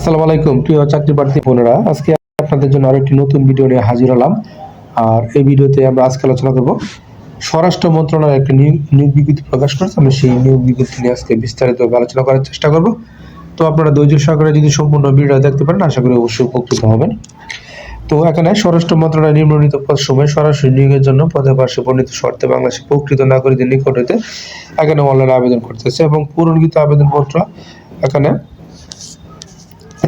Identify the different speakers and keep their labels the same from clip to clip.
Speaker 1: আসসালামু আলাইকুম, প্রিয় চাকরি প্রার্থী বোনেরা। আজকে আপনাদের জন্য আরও একটি নতুন ভিডিও নিয়ে হাজির হলাম। আর এই ভিডিওতে আমরা আজকে আলোচনা করব স্বরাষ্ট্র মন্ত্রণালয় একটা নিয়োগ বিজ্ঞপ্তি প্রকাশ করেছে। আমরা সেই নিয়োগ বিজ্ঞপ্তি নিয়ে আজকে বিস্তারিত আলোচনা করার চেষ্টা করব। তো আপনারা ধৈর্য সহকারে যদি সম্পূর্ণ ভিডিও দেখতে পারেন, আশা করি অবশ্যই উপকৃত হবেন। তো এখানে স্বরাষ্ট্র মন্ত্রণালয় নিম্নলিখিত পদ সময় সরাসরি নিয়োগের জন্য পদে পাশে বর্ণিত শর্তে বাংলাদেশের প্রকৃত নাগরিকদের নিকট হইতে এখানে অনলাইনে আবেদন করতেছে এবং পূরণকৃত আবেদনপত্র এখানে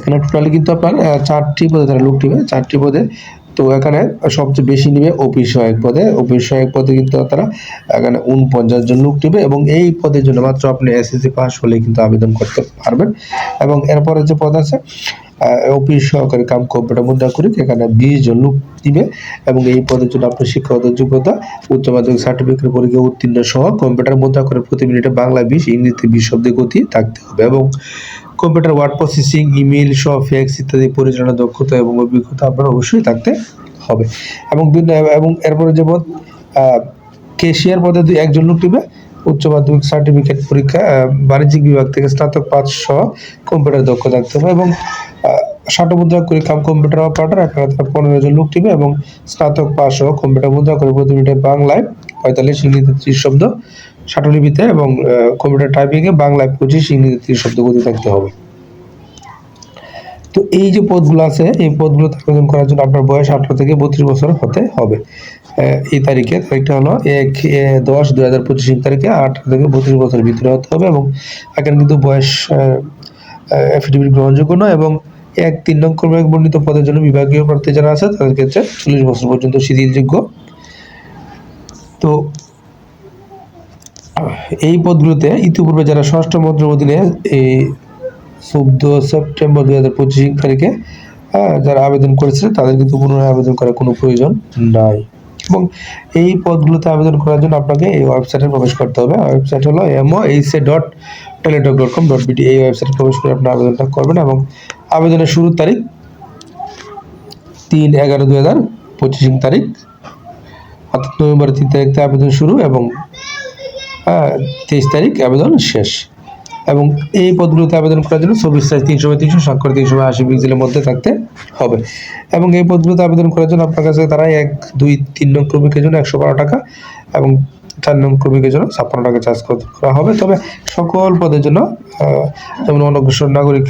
Speaker 1: এখানে টোটালি কিন্তু আপনার চারটি পদে তারা লোক নিবে, চারটি পদে। তো এখানে সবচেয়ে বেশি নিবে অফিস সহায়ক পদে। অফিস সহায়ক পদে কিন্তু তারা এখানে উনপঞ্চাশ জন লোক নিবে এবং এই পদের জন্য মাত্র আপনি এসএসসি পাস হলে কিন্তু আবেদন করতে পারবেন। এবং এরপরে যে পদ আছে অফিস সহকারী কাম কম্পিউটার মুদ্রা করি এখানে বিশ জন লোক দিবে এবং এই পদের জন্য আপনার শিক্ষাগত যোগ্যতা, উচ্চ মাধ্যমিক সার্টিফিকেট পরীক্ষা উত্তীর্ণ সহ কম্পিউটার মুদ্রা করে প্রতি মিনিটে বাংলা বিশ, ইংরেজিতে বিশ শব্দের গতি থাকতে হবে এবং কম্পিউটার ওয়ার্ড প্রসেসিং ইমেল সহ ফ্যাক্স ইত্যাদি পরিচালনা দক্ষতা এবং অভিজ্ঞতা আপনার অবশ্যই থাকতে হবে। এবং এবং এরপরে যে পদ কেশিয়ার পদে দুই, একজন লোক নিবে উচ্চ মাধ্যমিক সার্টিফিকেট পরীক্ষা বাণিজ্যিক বিভাগ থেকে স্নাতক পাস সহ কম্পিউটার দক্ষ থাকতে হবে এবং ষাট মুদ্রা করে কাম কম্পিউটার অপারেটর এখানে তারা পনেরো জন লোক নিবে এবং স্নাতক পাস সহ কম্পিউটার মুদ্রা করে প্রতি মিনিটে বাংলায় পঁয়তাল্লিশ ইংরেজিতে ত্রিশ শব্দ ষাটলিপিতে এবং কম্পিউটার টাইপিংয়ে বাংলায় পঁচিশ, ইংরেজিতে ত্রিশ শব্দ গতি থাকতে হবে। তো এই যে পদগুলো আছে, এই পদগুলোতে আবেদন করার জন্য আপনার বয়স আঠারো থেকে বত্রিশ বছর হতে হবে। এই তারিখে তারিখটা হলো এক দশ, দুই হাজার পঁচিশ তারিখে আঠারো থেকে বত্রিশ বছরের ভিতরে হতে হবে এবং এখানে কিন্তু বয়স অ্যাফিডেভিট গ্রহণযোগ্য নয় এবং এক, তিন নং কর্মী বর্ণিত পদের জন্য বিভাগীয় প্রার্থী যারা আছে, তাদের ক্ষেত্রে চল্লিশ বছর পর্যন্ত শিথিলযোগ্য। তো এই পদগুলোতে ইতিপূর্বে যারা ষষ্ঠ মন্ত্রের অধীনে এই চোদ্দ সেপ্টেম্বর দুই হাজার পঁচিশ তারিখে হ্যাঁ, যারা আবেদন করেছিল তাদের কিন্তু পুনরায় আবেদন করার কোনো প্রয়োজন নাই। এবং এই পদগুলোতে আবেদন করার জন্য আপনাকে এই ওয়েবসাইটে প্রবেশ করতে হবে। ওয়েবসাইট হলো M O H A dot Teletalk dot com dot BD এই ওয়েবসাইটে প্রবেশ করে আপনি আবেদনটা করবেন এবং আবেদনের শুরুর তারিখ তিন এগারো দুই হাজার পঁচিশ তারিখ অর্থাৎ নভেম্বরের তিন তারিখ থেকে আবেদন শুরু এবং তেইশ তারিখ আবেদন শেষ। এবং এই পদগুলোতে আবেদন করার জন্য চব্বিশ সাইজ তিনশো বাই তিনশো, স্বাক্ষর তিনশো বাই আশি পিক্সেলের মধ্যে থাকতে হবে। এবং এই পদগুলোতে আবেদন করার জন্য আপনার কাছে তারা এক, দুই, তিন নং ক্রমিকের জন্য একশো বারো টাকা এবং চার নং ক্রমিকের জন্য ছাপ্পান্ন টাকা চার্জ করা হবে। তবে সকল পদের জন্য যেমন অনগ্রসর নাগরিক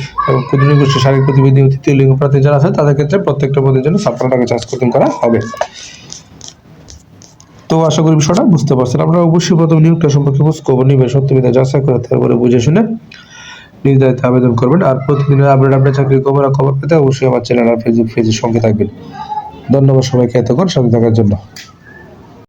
Speaker 1: ক্ষুদ্র গোষ্ঠী শারীরিক প্রতিবন্ধী তৃতীয় লিঙ্গ প্রার্থী যারা আছে, তাদের ক্ষেত্রে প্রত্যেকটা পদের জন্য ছাপ্পান্ন টাকা চার্জ করা হবে। তো আশা করি বিষয়টা বুঝতে পারছেন। আপনারা অবশ্যই প্রথম নিয়োগটা সম্পর্কে খবর নিবেন সত্যমিতা যাচাই করে তারপরে বুঝে শুনে নির্ধারিত আবেদন করবেন। আর প্রতিদিনের আপডেট আপনার চাকরির খবর খবর পেতে অবশ্যই আমার চ্যানেল আর ফেসবুক পেজের সঙ্গে থাকবেন। ধন্যবাদ সবাইকে এতক্ষণ সঙ্গে থাকার জন্য।